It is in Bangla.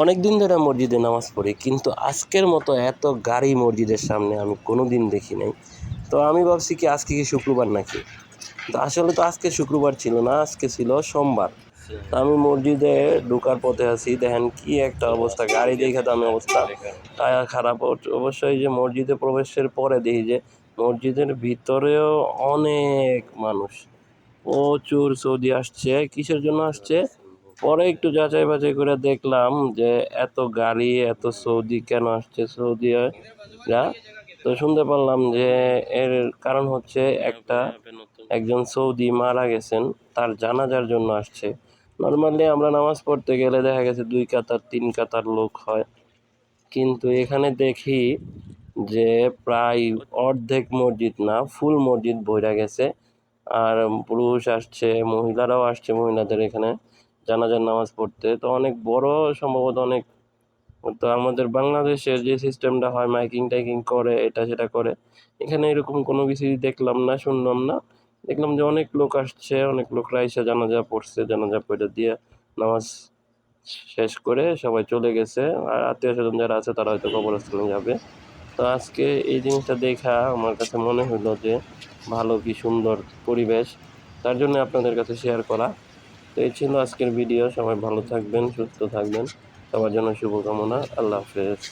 অনেক দিন ধরে মসজিদে নামাজ পড়ি, কিন্তু আজকের মতো এত গাড়ি মসজিদের সামনে আমি কোনো দিন দেখি নাই। তো আমি ভাবছি কি, আজকে কি শুক্রবার নাকি? তো আসলে তো আজকে শুক্রবার ছিল না, আজকে ছিল সোমবার। আমি মসজিদে ঢোকার পথে আছি, দেখেন কি একটা অবস্থা, গাড়ি দেখে তো আমি অবস্থা টায়ার খারাপ। অবশ্যই যে মসজিদে প্রবেশের পরে দেখি যে মসজিদের ভিতরেও অনেক মানুষ। প্রচুর সৌদি আসছে, কিসের জন্য আসছে? পরে একটু যাচাই বাছাই করে দেখলাম যে এত গাড়ি, এত সৌদি কেন আসছে? সৌদি সৌদিরা তো শুনতে পারলাম যে এর কারণ হচ্ছে একটা একজন সৌদি মারা গেছেন, তার জানাজার জন্য আসছে। নর্মালি আমরা নামাজ পড়তে গেলে দেখা গেছে দুই কাতার, তিন কাতার লোক হয়। কিন্তু এখানে দেখি যে প্রায় অর্ধেক মসজিদ না, ফুল মসজিদ বইরা গেছে। আর পুরুষ আসছে, মহিলারাও আসছে মহিলাদের এখানে। জানাজার নামাজ পড়তে। তো অনেক বড় সম্ভবত অনেক, তো আমাদের বাংলাদেশের যে সিস্টেমটা হয় মাইকিং টাইকিং করে, এটা সেটা করে, এখানে এরকম কোনো কিছুই দেখলাম না, শুনলাম না। দেখলাম যে অনেক লোক আসছে, অনেক লোকরা এসে জানাজা পড়ছে, জানাজা পড়ে দিয়ে নামাজ শেষ করে সবাই চলে গেছে। আর আত্মীয় স্বজন যারা আছে, তারা হয়তো কবরস্থানে যাবে। তো আজকে এই জিনিসটা দেখা আমার কাছে মনে হলো যে ভালো কি সুন্দর পরিবেশ, তার জন্য আপনাদের কাছে শেয়ার করা। তো এই ছিল আজকের ভিডিও সবাই ভালো থাকবেন, সুস্থ থাকবেন। সবার জন্য শুভকামনা। আল্লাহ হাফেজ।